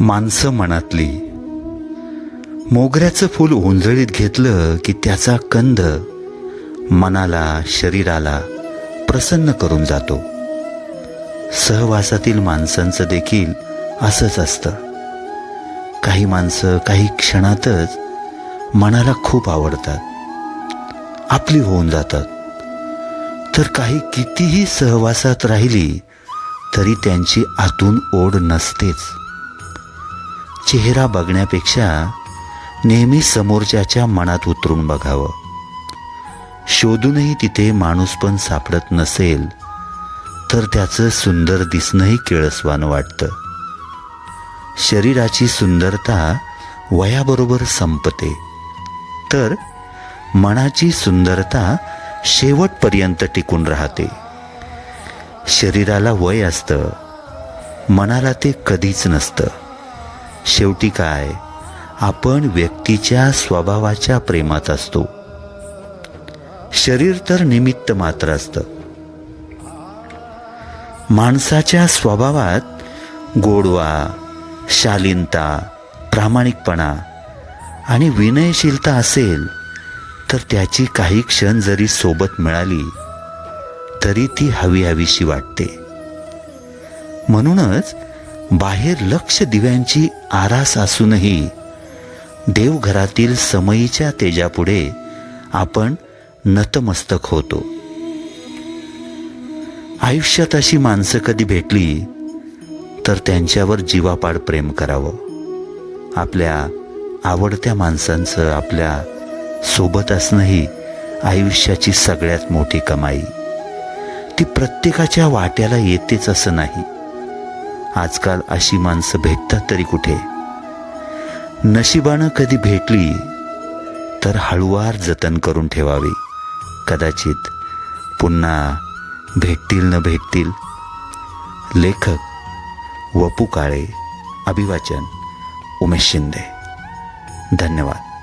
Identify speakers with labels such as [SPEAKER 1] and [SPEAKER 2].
[SPEAKER 1] माणसं मनातली. मोगऱ्याचं फूल उंजळीत घेतलं की त्याचा कंद मनाला शरीराला प्रसन्न करून जातो. सहवासातील माणसांचं देखील असंच असतं. काही माणसं काही क्षणातच मनाला खूप आवडतात. आपली होऊन जातात. तर काही कितीही सहवासात राहिली तरी त्यांची आतून ओढ नसतेच. चेहरा बघण्यापेक्षा नेहमी समोरच्याच्या मनात उतरून बघावं. शोधूनही तिथे माणूस पण सापडत नसेल तर त्याचं सुंदर दिसणंही केळसवान वाटतं. शरीराची सुंदरता वयाबरोबर संपते. तर मनाची सुंदरता शेवटपर्यंत टिकून राहते. शरीराला वय असतं मनाला ते कधीच नसतं. शेवटी काय? आपण व्यक्तीच्या स्वभावाच्या प्रेमात असतो. शरीर तर निमित्त मात्र असतं. माणसाच्या स्वभावात गोडवा शालीनता प्रामाणिकपणा आणि विनयशीलता असेल तर त्याची काही क्षण जरी सोबत मिळाली तरी ती हवी हवीशी वाटते. म्हणूनच बाहेर लक्ष दिव्यांची आरास असूनही देवघरातील समयीच्या तेजापुढे आपण नतमस्तक होतो. आयुष्यात अशी माणसं कधी भेटली तर त्यांच्यावर जीवापाड प्रेम करावं. आपल्या आवडत्या माणसांचं आपल्यासोबत असणंही आयुष्याची सगळ्यात मोठी कमाई. ती प्रत्येकाच्या वाट्याला येतेच असं नाही. आजकाल अशी माणसं भेटतात तरी कुठे? नशिबानं कधी भेटली तर हळुवार जतन करून ठेवावी. कदाचित पुन्हा भेटतील न भेटतील. लेखक वपू काळे अभिवाचन उमेश शिंदे. धन्यवाद.